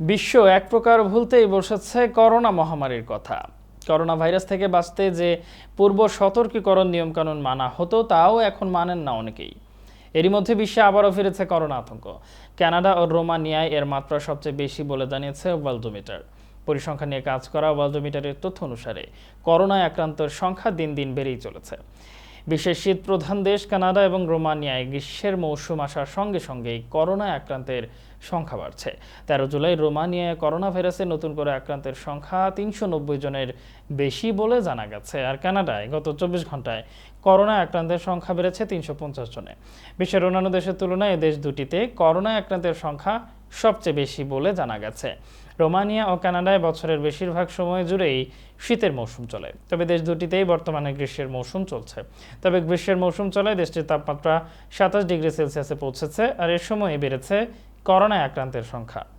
বিশ্ব এক প্রকার ভুলতেই বসেছে করোনা মহামারীর কথা। করোনা ভাইরাস থেকে বাঁচতে যে পূর্ব সতর্কীকরণ নিয়মকানুন মানা হতো, তাও এখন মানেন না অনেকেই। এরই মধ্যে বিশ্বে আবারও ফিরেছে করোনা আতঙ্ক। কানাডা ও রোমানিয়ায় এর মাত্রা সবচেয়ে বেশি বলে জানিয়েছে ওয়ালডোমিটার পরিসংখ্যান নিয়ে কাজ করা ওয়ালডোমিটারের তথ্য অনুসারে, করোনায় আক্রান্তের সংখ্যা দিন দিন বেড়েই চলেছে। বিশ্বের শীত প্রধান দেশ কানাডা এবং রোমানিয়ায় গ্রীষ্মের মৌসুম আসার সঙ্গে সঙ্গেই করোনায় আক্রান্তের সংখ্যা বাড়ছে। তেরো জুলাই রোমানিয়ায় করোনা ভাইরাসে নতুন করে আক্রান্তের সংখ্যা তিনশো নব্বই জনের বেশি বলে জানা গেছে। আর কানাডায় গত চব্বিশ ঘন্টায় করোনা আক্রান্তের সংখ্যা বেড়েছে তিনশো পঞ্চাশ জনে। বিশ্বের অন্যান্য দেশের তুলনায় দেশ দুটিতে করোনা আক্রান্তের সংখ্যা সবচেয়ে বেশি বলে জানা গেছে। রোমানিয়া ও কানাডায় বছরের বেশিরভাগ সময় জুড়েই শীতের মৌসুম চলে। তবে দেশ দুটিতেই বর্তমানে গ্রীষ্মের মৌসুম চলছে। তবে গ্রীষ্মের মৌসুম চলে, দেশটির তাপমাত্রা সাতাশ ডিগ্রি সেলসিয়াসে পৌঁছেছে, আর এর সময়ে বেড়েছে করোনায় আক্রান্তের সংখ্যা।